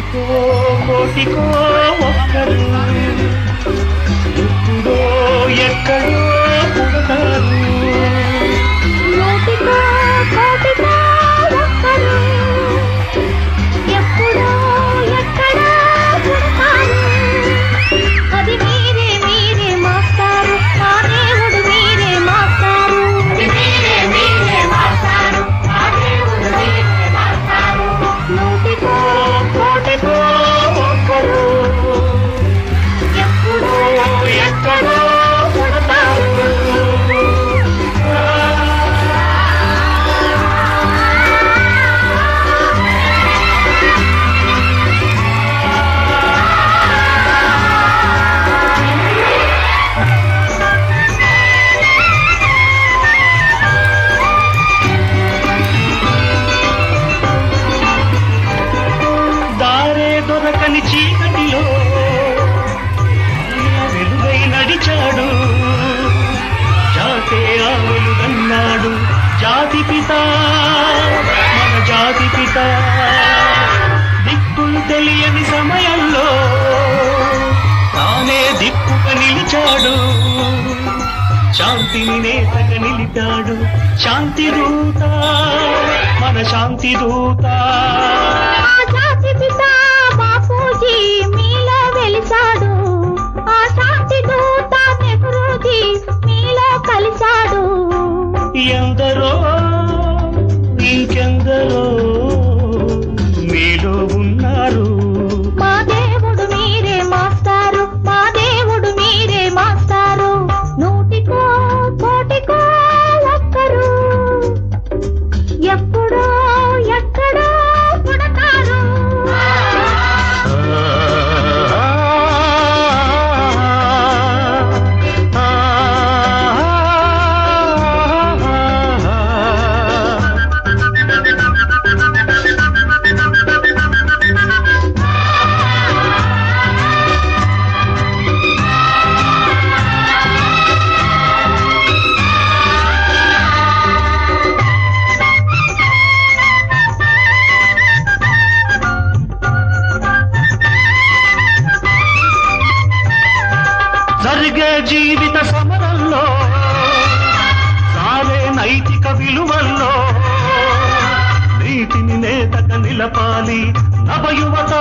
కోటికో కోటికో ఒక్కరు ఎప్పుడో ఎక్కడో దొరకని చీకటిలో వెలుగై నడిచాడు. జాతే ఆ వెలుగన్నాడు జాతి పిత మన జాతి పిత. దిక్కులు తెలియని సమయంలో తానే దిక్కుగా నిలిచాడు. శాంతిని నేతగా నిలిచాడు శాంతి దూత మన శాంతి దూత. జరిగే జీవిత సమరంలో సారే నైతిక విలువల్లో నీతిని నేతగా నిలపాలి నవయువత